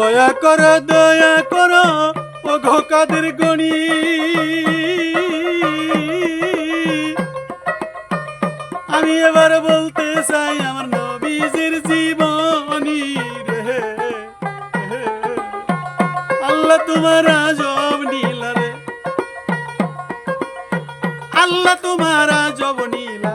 দয়া করো দয়া করো ও ঘোকাদের গণি। আমি এবার বলতে চাই, আমার নবীজির জীবনী রে। আল্লাহ তোমার আজব নীলা রে। আল্লাহ তোমার আজব নীলা।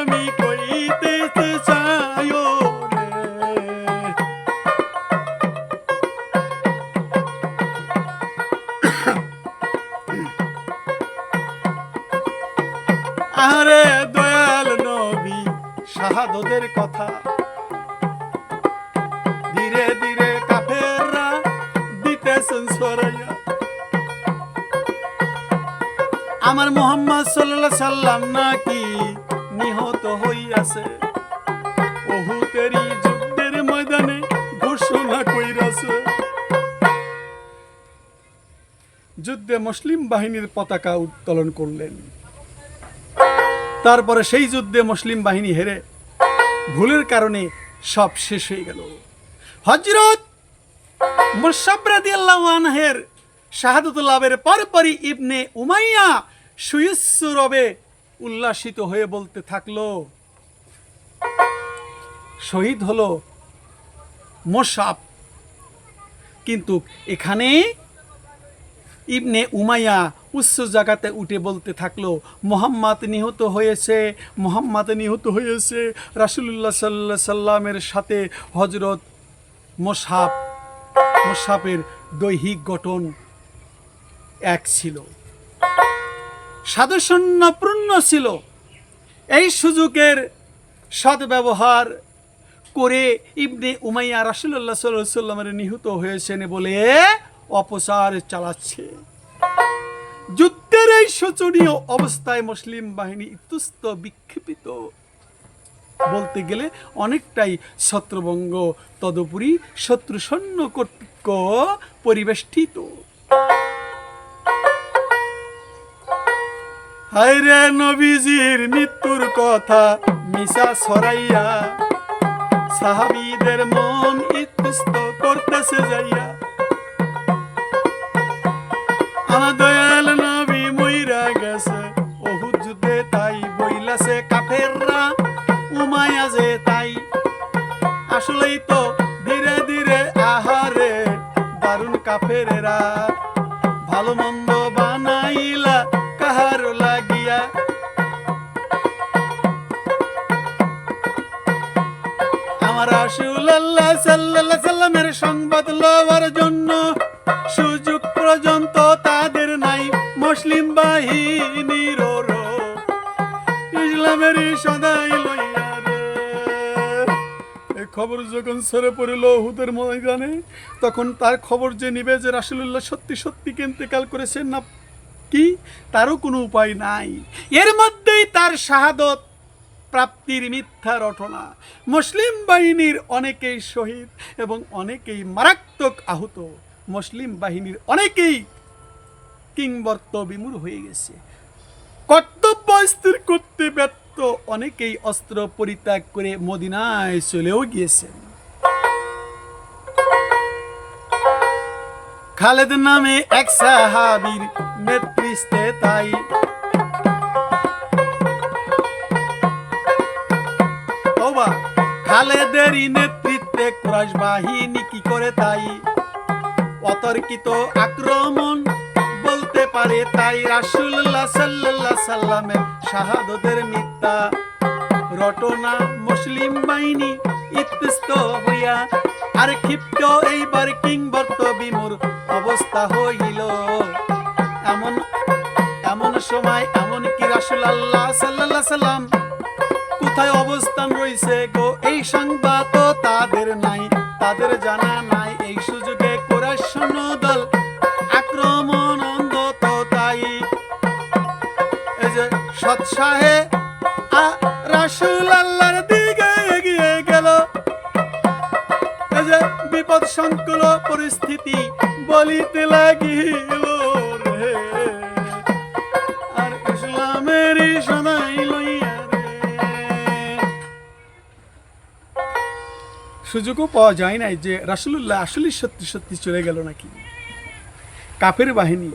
আমার মোহাম্মদ সাল্লাল্লাহু সাল্লাম নাকি নিহত হইয়াছে। ওহুতেরই যুদ্ধের ময়দানে ঘোষণা কইরাছে। যুদ্ধে মুসলিম বাহিনীর পতাকা উত্তোলন করলেন। তারপরে সেই যুদ্ধে মুসলিম বাহিনী হেরে ভুলের কারণে সব শেষ হয়ে গেল। হজরত শাহাদত লাভের পরপরই ইবনে উমাইয়া সুয়স্য রবে উল্লাসিত হয়ে বলতে থাকল, শহীদ হলো মোসাব কিন্তু এখানে ইবনে উমাইয়া উচ্চ জায়গাতে উঠে বলতে থাকল, মোহাম্মদ নিহত হয়েছে, মোহাম্মদ নিহত হয়েছে, রাসুলুল্লাহ সাল্লাহ সাল্লামের সাথে হজরত মোসাফের দৈহিক গঠন এক ছিল। সাদসন্নপূর্ণ ছিল। এই সুযোগের সদ্ব্যবহার করে ইবনে উমাইয়া রাসুল্লাহ সাল্লাহ সাল্লামের নিহত হয়েছেন বলে অপচার চালাচ্ছে। যুদ্ধের এই শোচনীয় অবস্থায় মুসলিম বাহিনী ইতস্ত বিক্ষেপিত। বলতে গেলে অনেকটাই ছত্রভঙ্গ। তদুপরি শত্রু সৈন্য কর্তৃক পরিবেষ্টিত হায়রে নবীজির মৃত্যুর কথা মিশা ছড়াইয়া, সাহাবীদের মন ইতস্ত করতেছে যাইয়া। আমার খবর যখন সরে পড়িল হুদের ময়দানে, তখন তার খবর যে নিবে যে রাসূলুল্লাহ সত্যি সত্যি ইন্তেকাল করেছেন না কি, তারও কোনো উপায় নাই। এর মধ্যেই তার শাহাদত, প্রাপ্তির মিথ্যা রটনা, মুসলিম বাহিনীর অনেকেই শহীদ এবং অনেকেই মারাত্মক আহত। মুসলিম বাহিনীর অনেকেই কিংবর্ত বিমূর হয়ে গেছে। কর্তব্য স্থির করতে ব্যর্থ অনেকেই অস্ত্র পরিত্যাগ করে মদিনায় চলেও গিয়েছেন। খালেদ নামে এক সাহাবীর নেতৃত্বে তাই। খালেদেরই নেতৃত্বে কুরাইশ বাহিনী কি করে তাই? অতর্কিত আক্রমণ বলতে পারে তাই রাসূলুল্লাহ সাল্লাল্লাহু সাল্লামের শাহাদতের মিথ্যা। রটনা মুসলিম বাহিনী ইত্যস্ত হইয়া আর ক্ষিপ্ত এইবার কিংবর্ত বিমুর অবস্থা হইল। এমন এমন সময় এমন কি রাসুল আল্লাহ সাল্লাহ সাল্লাম কোথায় অবস্থান রয়েছে গো? এই সংবাদ তাদের নাই, তাদের জানা সৎসাহে রাসুল দিকে এগিয়ে গেল। যে বিপদ সংকুল পরিস্থিতি বলিতে লাগিল সুযোগও পাওয়া যায় নাই যে রাসুলুল্লাহ আসলে সত্যি সত্যি চলে গেল নাকি? কাফের বাহিনী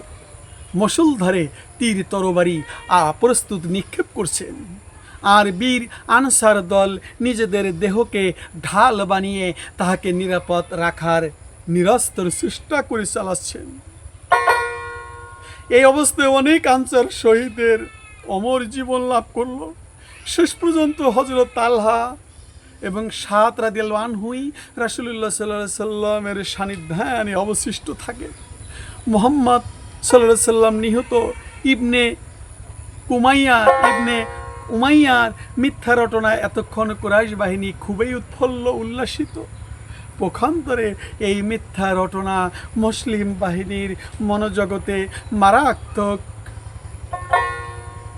মসুল ধরে তীর তরবারি, আ, প্রস্তুত নিক্ষেপ করছেন। আর বীর আনসার দল নিজেদের দেহকে ঢাল বানিয়ে তাহাকে নিরাপদ রাখার নিরস্তর চেষ্টা করে চালাচ্ছেন। এই অবস্থায় অনেক আনসার শহীদের অমর জীবন লাভ করল। শেষ পর্যন্ত হজরত তালহা এবং সাত রাদিয়াল আনহুই রাসুলুল্লাহ সাল্লাহ সাল্লামের সান্নিধ্যানে অবশিষ্ট থাকে। মোহাম্মদ সাল্লাহ সাল্লাম নিহত ইবনে কুমাইয়া ইবনে উমাইয়ার মিথ্যা রটনায় এতক্ষণ কুরাইশ বাহিনী খুবই উৎফুল্ল, উল্লাসিত। পক্ষান্তরে এই মিথ্যা রটনা মুসলিম বাহিনীর মনোজগতে মারাত্মক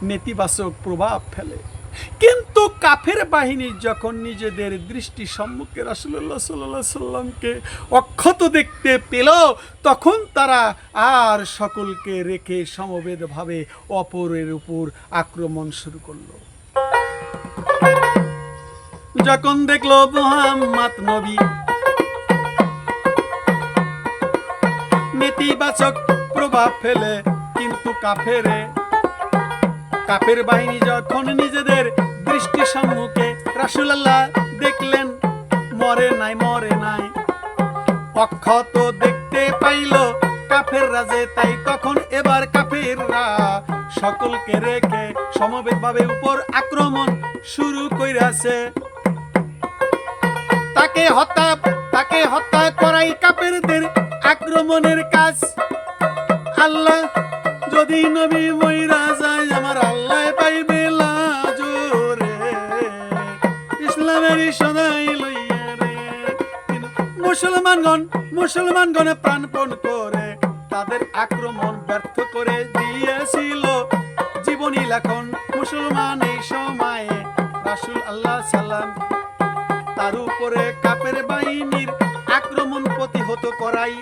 নেতিবাচক প্রভাব ফেলে। কিন্তু কাফের বাহিনী যখন নিজেদের দৃষ্টি সম্মুখে রাসুল্লাহ সাল্লাহ সাল্লামকে অক্ষত দেখতে পেল, তখন তারা আর সকলকে রেখে সমবেতভাবে অপরের উপর আক্রমণ শুরু করল। যখন দেখল মোহাম্মদ নবী, নেতিবাচক প্রভাব ফেলে, কিন্তু কাফেরে, কাফের বাহিনী যখন নিজেদের দৃষ্টি সম্মুখে রাসুলাল্লাহ দেখলেন, মরে নাই মরে নাই। অক্ষত দেখতে পাইল কাফের রাজে তাই তখন এবার কাফেররা সকলকে রেখে সমবেতভাবে উপর আক্রমণ শুরু কইরাছে। তাকে হত্যা তাকে হত্যা করাই কাফেরদের আক্রমণের কাজ। আল্লাহ যদি নবী মইরা ইসলামের সদাই লইয়া রে। মুসলমানগণ, মুসলমানগণে প্রাণপণ করে, তাদের আক্রমণ ব্যর্থ করে দিয়েছিল। জীবনী লেখন মুসলমান এই সময়ে, রাসুল আল্লাহ সাল্লাম তার উপরে কাপের বাহিনীর আক্রমণ প্রতিহত করাই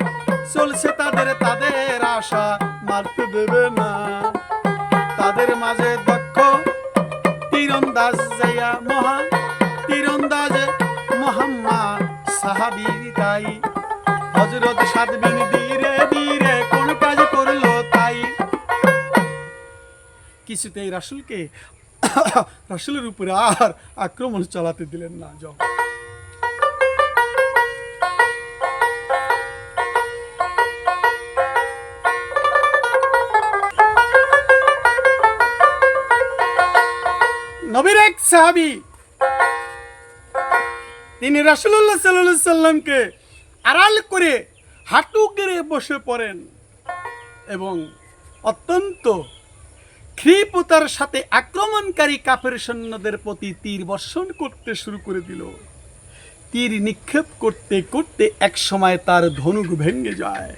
চলছে তাদের তাদের আশা মারতে দেবে না। তাদের মাঝে দক্ষ তীরন্দাজ যাইয়া মহা কিছুতেই রাসুলকে রাসুলের উপরে আর আক্রমণ চালাতে দিলেন না নবীর এক সাহাবি, তিনি রাসুল্লাহ সাল্লাহ সাল্লামকে আড়াল করে হাঁটু গেড়ে বসে পড়েন এবং অত্যন্ত ক্ষিপ্রতার সাথে আক্রমণকারী কাফের সৈন্যদের প্রতি তীর বর্ষণ করতে শুরু করে দিল। তীর নিক্ষেপ করতে করতে এক সময় তার ধনুক ভেঙে যায়।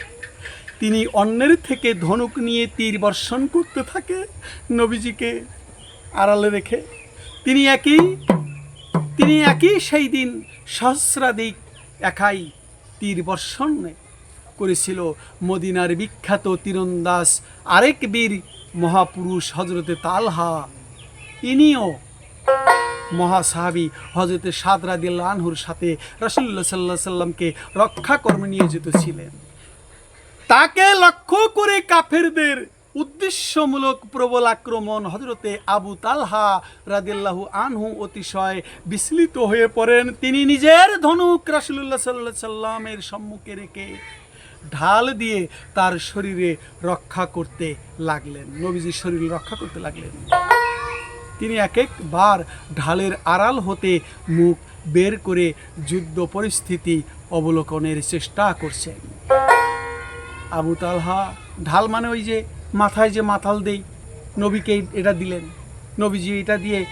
তিনি অন্যের থেকে ধনুক নিয়ে তীর বর্ষণ করতে থাকে নবীজিকে আড়ালে রেখে। তিনি একই তিনি একই সেই দিন সহস্রাধিক একাই তীর বর্ষণ করেছিল। মদিনার বিখ্যাত তীরন্দাস আরেক বীর মহাপুরুষ হজরতে তালহা। ইনিও মহাসাহাবি হজরতে সাদরাদিল্লা আনহুর সাথে রসুল্লাহ সাল্লাহ সাল্লামকে রক্ষা কর্মে নিয়োজিত ছিলেন। তাকে লক্ষ্য করে কাফেরদের উদ্দেশ্যমূলক প্রবল আক্রমণ হজরতে আবু তালহা রাদিল্লাহু আনহু অতিশয় বিস্মিত হয়ে পড়েন। তিনি নিজের ধনুক রাসুল্লাহ সাল্লাহ সাল্লামের সম্মুখে রেখে ঢাল দিয়ে তার শরীরে রক্ষা করতে লাগলেন। নবীজির শরীর রক্ষা করতে লাগলেন। তিনি এক একবার ঢালের আড়াল হতে মুখ বের করে যুদ্ধ পরিস্থিতি অবলোকনের চেষ্টা করছেন। আবু তালহা, ঢাল মানে ওই যে মাথায় যে মাথাল দেই, নবীকে এটা দিলেন। নবীজি এটা দিয়ে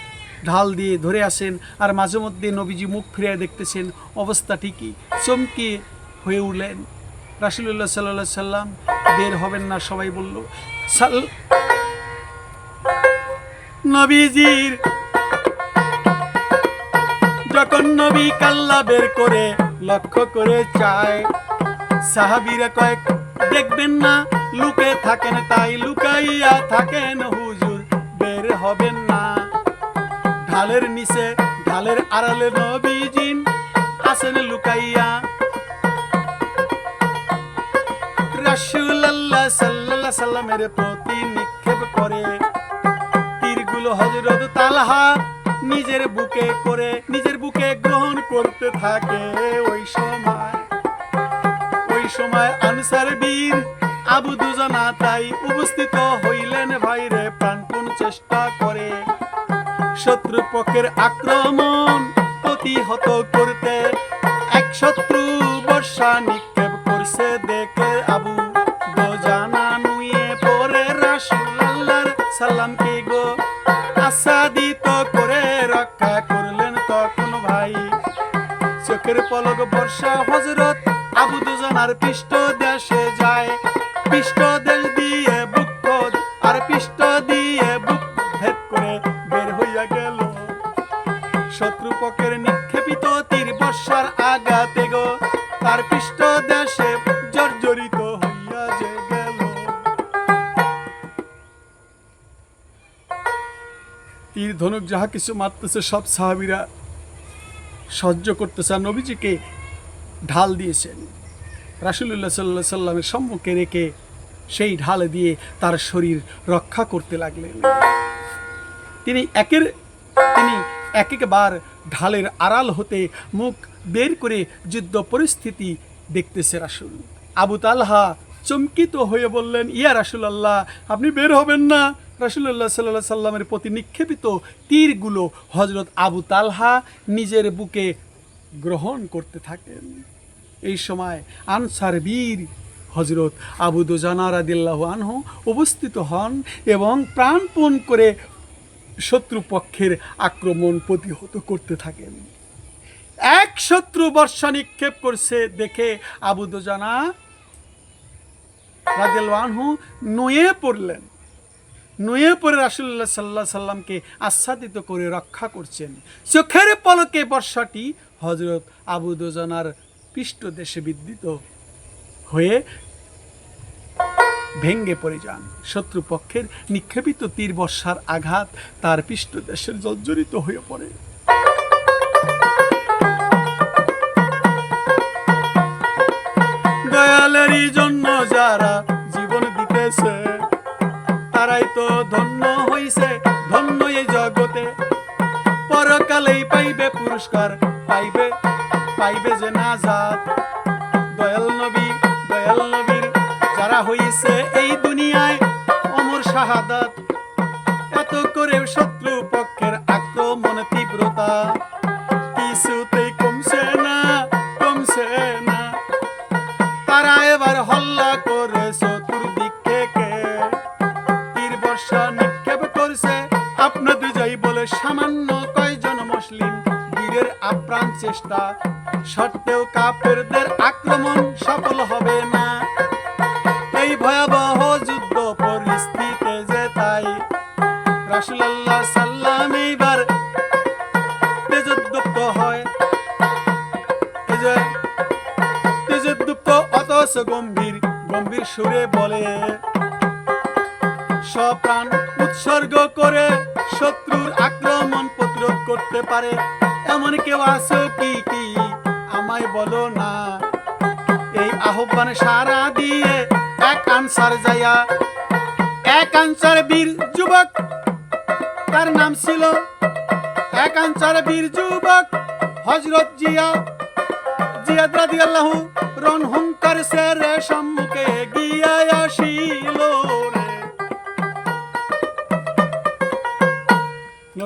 ঢাল দিয়ে ধরে আসেন আর মাঝে মধ্যে নবীজি মুখ ফিরিয়ে দেখতেছেন, অবস্থা ঠিকই। চমকে হয়ে উঠলেন। রাসুল্লাহ সাল্লাহ সাল্লাম, বের হবেন না সবাই বলল। সাল নবীজির যখন নবী কাল্লা বের করে লক্ষ্য করে চায়, সাহাবিরা কয়েক, দেখবেন না, লুকে থাকেন তাই লুকাইয়া থাকেন হুজুর, বের হবেন না। ঢালের নিচে, ঢালের আড়ালে নবীজিন আসেন লুকাইয়া সাল্লাল্লাহু প্রতি নিক্ষেপ করে। তীরগুলো হযরত তালহা নিজের বুকে করে, নিজের বুকে গ্রহণ করতে থাকে। ওই সময় ওই সময় আনসার বীর আবু দুজনা তাই উপস্থিত হইলেন ভাইরে, প্রাণপণ চেষ্টা করে। শত্রু পক্ষের আক্রমণ প্রতিহত করতে এক শত্রু বর্ষা নিক্ষেপ করছে, দেখে আবু চোখের পলক বর্ষা হজরত আবু দুজনার পৃষ্ঠ দেশে যায়। পৃষ্ঠ দেশ দিয়ে বুক আর পৃষ্ঠ দিয়ে বুক ভেদ করে বের হইয়া গেল। শত্রুপক্ষের নিক্ষেপিত তীর বর্ষার আঘাতে গো, তার পৃষ্ঠ দেশে জর্জরিত হইয়া তীর ধনুক যাহা কিছু মারতেছে সব সাহাবিরা সহ্য করতেছে আর নবীজিকে ঢাল দিয়েছেন। রাসুলুল্লাহ সাল্লাহ সাল্লামের সম্মুখে রেখে সেই ঢাল দিয়ে তার শরীর রক্ষা করতে লাগলেন। তিনি একের, তিনি এক একবার ঢালের আড়াল হতে মুখ বের করে যুদ্ধ পরিস্থিতি দেখতেছে রাসুল। আবু তালহা চমকিত হয়ে বললেন, ইয়া রাসুল আল্লাহ আপনি বের হবেন না। রাসুল্লাহ সাল্লাহ সাল্লামের প্রতি নিক্ষেপিত তীরগুলো হজরত আবু তালহা নিজের বুকে গ্রহণ করতে থাকেন। এই সময় আনসার বীর হজরত আবু দুজানা রাদিল্লাহ আনহু উপস্থিত হন এবং প্রাণপণ করে শত্রুপক্ষের আক্রমণ প্রতিহত করতে থাকেন। এক শত্রু বর্ষা নিক্ষেপ করছে দেখে আবু দুজানা রাদিল্লাহু আনহু নয়ে পড়লেন। নয়ে পরে রাসুল্লাহ সাল্লাহ সাল্লামকে আচ্ছাদিত করে রক্ষা করছেন। চোখের পলকে বর্ষাটি হজরত আবু দুজানার পৃষ্ঠদেশে বিদ্যুত হয়ে ভেঙ্গে পড়ে যান। শত্রুপক্ষের নিক্ষেপিত তীর বর্ষার আঘাত তার পৃষ্ঠদেশের জর্জরিত হয়ে পড়ে। দয়ালেরই জন্য যারা জীবন দিতেছে তারাই তো ধন্য হইছে, ধন্য এই জগতে। পরকালেই পাইবে পুরস্কার, পাইবে পাইবে যে নাজাত। দয়াল সামান্য কয়জন মুসলিম বীরের আপ্রাণ চেষ্টা সত্ত্বেও কাপেরদের আক্রমণ সফল হবে না। এই ভয়াবহ যুদ্ধ পরিস্থিতিতে যে তাই রাসুলাল্লাহ সাল্লাম এইবার তেজোদ্দপ্ত হয়। যে অতস গম্ভীর গম্ভীর সুরে বলে সপ্রাণ উৎসর্গ করে শত্রুর আক্রমণ প্রতিরোধ করতে পারে। এমন কেউ আছো কি কি আমায় বলো না। এই আহ্বানে সারা দিয়ে এক আনসার যাইয়া, এক আনসার বীর যুবক, তার নাম ছিল এক আনসার বীর যুবক হজরত জিয়া। জিয়াদ রাদিয়াল্লাহু রন হুঙ্কার সেরে সম্মুখে গিয়া আসিল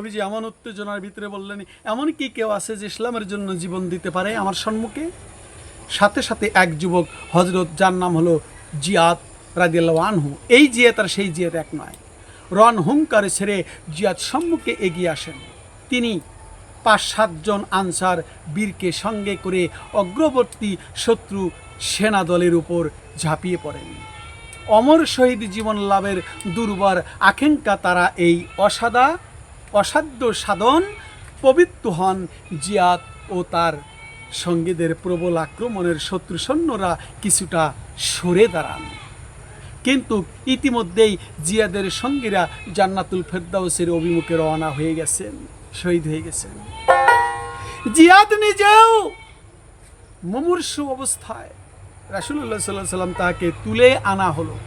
নবীজি এমন উত্তেজনার ভিতরে বললেন, এমন কি কেউ আছে যে ইসলামের জন্য জীবন দিতে পারে আমার সম্মুখে? সাথে সাথে এক যুবক হজরত যার নাম হলো জিয়াদ রাদিয়াল্লাহু আনহু, এই জিয়াত আর সেই জিয়াত এক নয়। রন হুঙ্কারে ছেড়ে জিয়াদ সম্মুখে এগিয়ে আসেন। তিনি পাঁচ সাতজন আনসার বীরকে সঙ্গে করে অগ্রবর্তী শত্রু সেনা দলের উপর ঝাঁপিয়ে পড়েন। অমর শহীদ জীবন লাভের দুর্বার আকাঙ্ক্ষা তারা এই অসাদা অসাধ্য সাধন, পবিত্র হন জিয়াদ ও তার সঙ্গীদের প্রবল আক্রমণের শত্রু সৈন্যরা কিছুটা সরে দাঁড়ান। কিন্তু ইতিমধ্যেই জিয়াদের সঙ্গীরা জান্নাতুল ফেরদাউসের অভিমুখে রওনা হয়ে গেছেন, শহীদ হয়ে গেছেন। জিয়াদ নিজেও মুমূর্ষু অবস্থায়। রাসুল্লাহ সাল্লাহ সাল্লাম তাকে তুলে আনা হলো।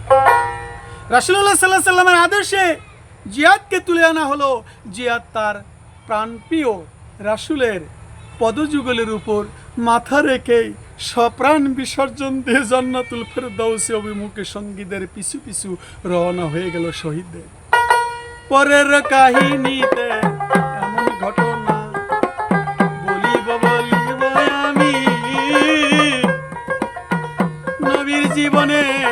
রাসুল্লাহ সাল্লাহ সাল্লামের আদর্শে জিয়াদকে তুলে আনা হলো জিয়াদ তার প্রাণপ্রিয় রাসুলের পদযুগলের উপর মাথা রেখেই সপ্রাণ বিসর্জন দিয়ে জান্নাতুল ফেরদাউসে অভিমুখে সঙ্গীদের পিছু পিছু রওনা হয়ে গেল শহীদদের। পরের কাহিনীতে এমন ঘটনা বলিব বলিব আমি। নবীর ঘটনা